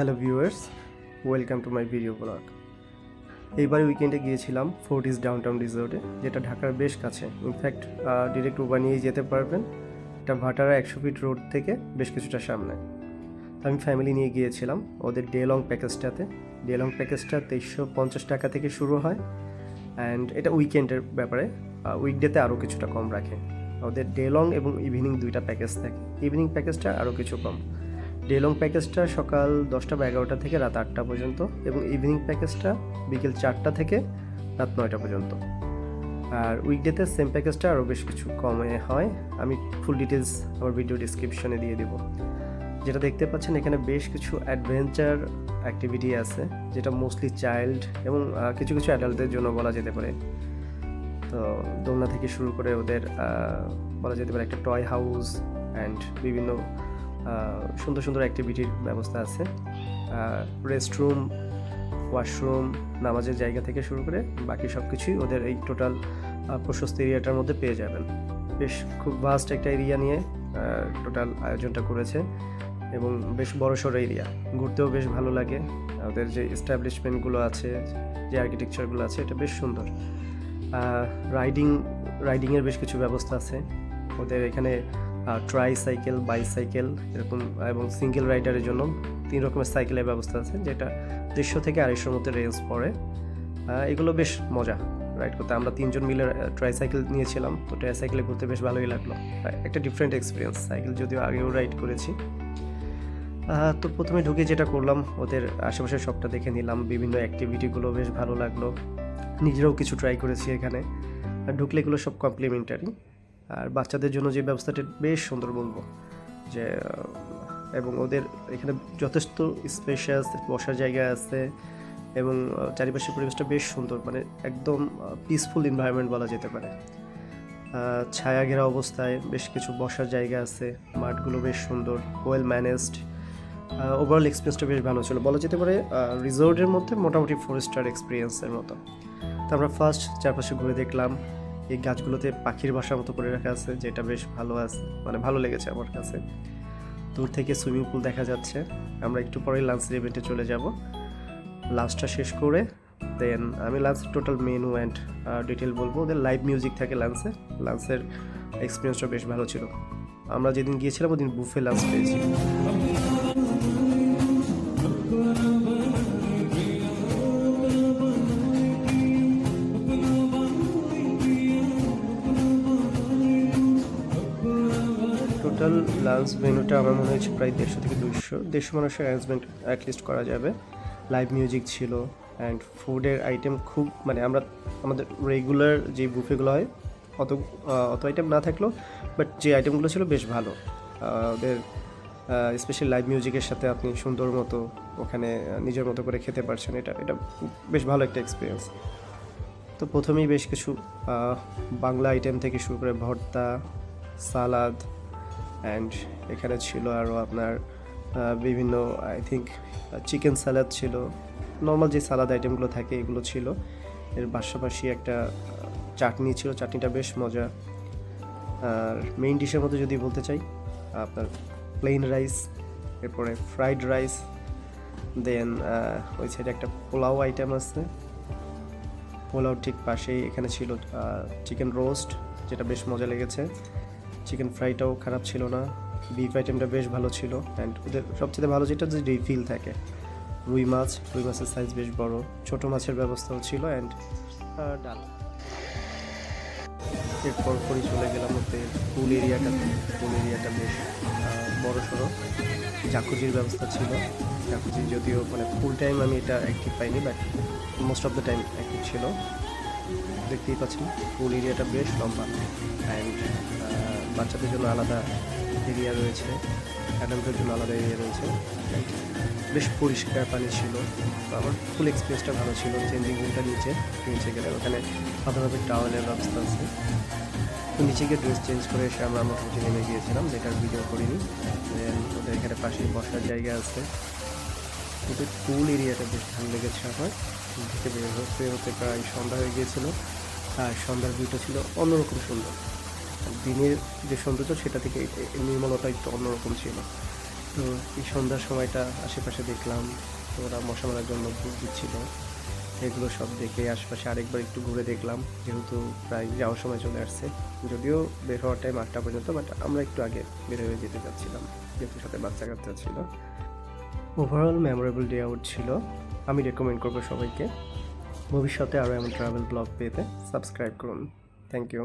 Hello viewers, welcome to my video blog. এইবার উইকেন্ডে গিয়েছিলাম ফোর্টিস ডাউনটাউন রিসোর্টে, যেটা ঢাকার বেশ কাছে। ইনফ্যাক্ট ডিরেক্ট উবার নিয়েই যেতে পারবেন। এটা ভাটারা একশো ফিট রোড থেকে বেশ কিছুটা সামনে। আমি ফ্যামিলি নিয়ে গিয়েছিলাম, ওদের ডে লং প্যাকেজটাতে ডে লং প্যাকেজটা তেইশশো পঞ্চাশ টাকা থেকে শুরু হয়। অ্যান্ড এটা উইকেন্ডের ব্যাপারে উইকডেতে আরও কিছুটা কম রাখে। ওদের ডে লং এবং ইভিনিং দুইটা প্যাকেজ থাকে। ইভিনিং প্যাকেজটা আরও কিছু কম। ডে লং প্যাকেজটা সকাল দশটা বা এগারোটা থেকে রাত আটটা পর্যন্ত এবং ইভিনিং প্যাকেজটা বিকেল চারটা থেকে রাত নয়টা পর্যন্ত। আর উইকডেতে সেম প্যাকেজটা আরও বেশ কিছু কমে হয়। আমি ফুল ডিটেলস আমার ভিডিও ডিসক্রিপশনে দিয়ে দেবো। যেটা দেখতে পাচ্ছেন, এখানে বেশ কিছু অ্যাডভেঞ্চার অ্যাক্টিভিটি আছে, যেটা মোস্টলি চাইল্ড এবং কিছু কিছু অ্যাডাল্টদের জন্য বলা যেতে পারে। তো দোলনা থেকে শুরু করে ওদের বলা যেতে পারে একটা টয় হাউস অ্যান্ড বিভিন্ন সুন্দর সুন্দর অ্যাক্টিভিটির ব্যবস্থা আছে। রেস্টরুম ওয়াশরুম নামাজের জায়গা থেকে শুরু করে বাকি সব কিছুই ওদের এই টোটাল প্রশস্ত এরিয়াটার মধ্যে পেয়ে যাবেন। বেশ খুব ভাস্ট একটা এরিয়া নিয়ে টোটাল আয়োজনটা করেছে এবং বেশ বড় সড়ো এরিয়া ঘুরতেও বেশ ভালো লাগে। ওদের যে এস্টাবলিশমেন্টগুলো আছে, যে আর্কিটেকচারগুলো আছে, এটা বেশ সুন্দর। রাইডিং রাইডিংয়ের বেশ কিছু ব্যবস্থা আছে। ওদের এখানে ট্রাই সাইকেল বাইসাইকেল এরকম এবং সিঙ্গেল রাইডারের জন্য তিন রকমের সাইকেলের ব্যবস্থা আছে, যেটা দেড়শো থেকে আড়াইশোর মধ্যে রেঞ্জ পড়ে। এগুলো বেশ মজা রাইড করতে। আমরা তিনজন মিলে ট্রাই সাইকেল নিয়েছিলাম, তো ট্রাই সাইকেলে ঘুরতে বেশ ভালোই লাগল। একটা ডিফারেন্ট এক্সপিরিয়েন্স সাইকেল যদিও আগেও রাইড করেছি। তো প্রথমে ঢুকে যেটা করলাম, ওদের আশেপাশে সবটা দেখে নিলাম, বিভিন্ন অ্যাক্টিভিটিগুলো বেশ ভালো লাগল। নিজেরাও কিছু ট্রাই করেছি এখানে। আর ঢুকলে এগুলো সব কমপ্লিমেন্টারি আর বাচ্চাদের জন্য যে ব্যবস্থাটা বেশ সুন্দর বলব, যে, এবং ওদের এখানে যথেষ্ট স্পেশাস বসার জায়গা আছে এবং চারিপাশের পরিবেশটা বেশ সুন্দর মানে একদম পিসফুল এনভায়রনমেন্ট বলা যেতে পারে। ছায়া ঘেরা অবস্থায় বেশ কিছু বসার জায়গা আছে, মাঠগুলো বেশ সুন্দর ওয়েল ম্যানেজড ওভারঅল এক্সপিরিয়েন্সটা বেশ ভালো ছিল। বলা যেতে পারে রিসোর্টের মধ্যে মোটামুটি ফোর স্টার এক্সপিরিয়েন্সের মতো। তো আমরা ফার্স্ট চারপাশে ঘুরে দেখলাম এই গাছগুলোতে পাখির বাসার মতো করে রাখা আছে, যেটা বেশ ভালো আছে মানে ভালো লেগেছে আমার কাছে। দূর থেকে সুইমিং পুল দেখা যাচ্ছে। আমরা একটু পরেই লাঞ্চের ইভেন্টে চলে যাব। লাঞ্চটা শেষ করে দেন আমি লাঞ্চের টোটাল মেনু অ্যান্ড ডিটেল বলব। ওদের লাইভ মিউজিক থাকে লাঞ্চে লাঞ্চের এক্সপিরিয়েন্সটা বেশ ভালো ছিল। আমরা যেদিন গিয়েছিলাম, ওদিন বুফে লাঞ্চ পেয়েছি। টোটাল লাঞ্চ মেনুটা আমার মনে হয়েছে প্রায় দেড়শো থেকে দুশো দেড়শো মানুষের অ্যারেঞ্জমেন্ট অ্যাটলিস্ট করা যাবে। লাইভ মিউজিক ছিল অ্যান্ড ফুডের আইটেম খুব মানে আমরা, আমাদের রেগুলার যে বুফেগুলো হয়, অত অত আইটেম না থাকলেও বাট যে আইটেমগুলো ছিল বেশ ভালো। ওদের স্পেশাল লাইভ মিউজিকের সাথে আপনি সুন্দর মতো ওখানে নিজের মতো করে খেতে পারছেন। এটা এটা বেশ ভালো একটা এক্সপিরিয়েন্স তো প্রথমেই বেশ কিছু বাংলা আইটেম থেকে শুরু করে ভর্তা সালাদ অ্যান্ড এখানে ছিল আরও আপনার বিভিন্ন আই থিঙ্ক চিকেন সালাদ ছিল। নর্মাল যে সালাদ আইটেমগুলো থাকে, এগুলো ছিল। এর পাশাপাশি একটা চাটনি ছিল। চাটনিটা বেশ মজা। আর মেইন ডিশের মধ্যে যদি বলতে চাই, আপনার প্লেন রাইস এরপরে ফ্রাইড রাইস দেন ওই সাইডে একটা পোলাও আইটেম আছে। পোলাও ঠিক পাশেই এখানে ছিল চিকেন রোস্ট যেটা বেশ মজা লেগেছে। চিকেন ফ্রাইটাও খারাপ ছিল না বিফ আইটেমটা বেশ ভালো ছিল অ্যান্ড ওদের সবচেয়ে ভালো যেটা যে রিফিল থাকে। রুই মাছ, রুই মাছের সাইজ বেশ বড়, ছোট মাছের ব্যবস্থাও ছিল অ্যান্ড ডাল। এরপর পরই চলে গেলাম ওদের পুল এরিয়াটাতে পুল এরিয়াটা বেশ বড় সড়ো। জাকুজির ব্যবস্থা ছিল। জাকুজি যদিও মানে ফুল টাইম আমি এটা অ্যাক্টিভ পাইনি but most of the time active ছিল। দেখতেই পাচ্ছেন, পুল এরিয়াটা বেশ লম্বা। অ্যান্ড বাচ্চাদের জন্য আলাদা এরিয়া রয়েছে অ্যাডাল্টদের জন্য আলাদা এরিয়া রয়েছে। বেশ পরিষ্কার পানি ছিল আমার ফুল এক্সপিরিয়েন্সটা ভালো ছিল চেঞ্জিং রুমটা নিচে নিচে গেলে ওখানে আলাদাভাবে টাওয়ালের ব্যবস্থা আছে। নিচে গিয়ে ড্রেস চেঞ্জ করে এসে আমরা আমার হোটেলে নেমে গিয়েছিলাম, যেটার ভিডিও করিনি। দেন ওদের এখানে পাশে বসার জায়গা আছে। ওদের পুল এরিয়াটা বেশ ভালো লেগেছে আমার থেকে বের হতে হতে প্রায় সন্ধ্যা হয়ে গিয়েছিল। আর সন্ধ্যার ভিউটা ছিল অন্যরকম সুন্দর। দিনের যে সৌন্দর্য, সেটা থেকে নির্মলতা একটু অন্যরকম ছিল। তো এই সন্ধ্যার সময়টা আশেপাশে দেখলাম, তো ওরা মশা মারার জন্য ভোট দিচ্ছিল। এগুলো সব দেখে আশেপাশে আরেকবার একটু ঘুরে দেখলাম, যেহেতু প্রায় যাওয়ার সময় চলে আসছে। যদিও বের হওয়ার টাইম আটটা পর্যন্ত বাট আমরা একটু আগে বের হয়ে যেতে চাচ্ছিলাম, যেহেতু সাথে বাচ্চা কাচ্চা ছিল। ওভারঅল মেমোরেবল ডে আউট ছিল। আমি রেকমেন্ড করব সবাইকে। ভবিষ্যতে আরও এমন ট্রাভেল ব্লগ পেতে সাবস্ক্রাইব করুন। Thank you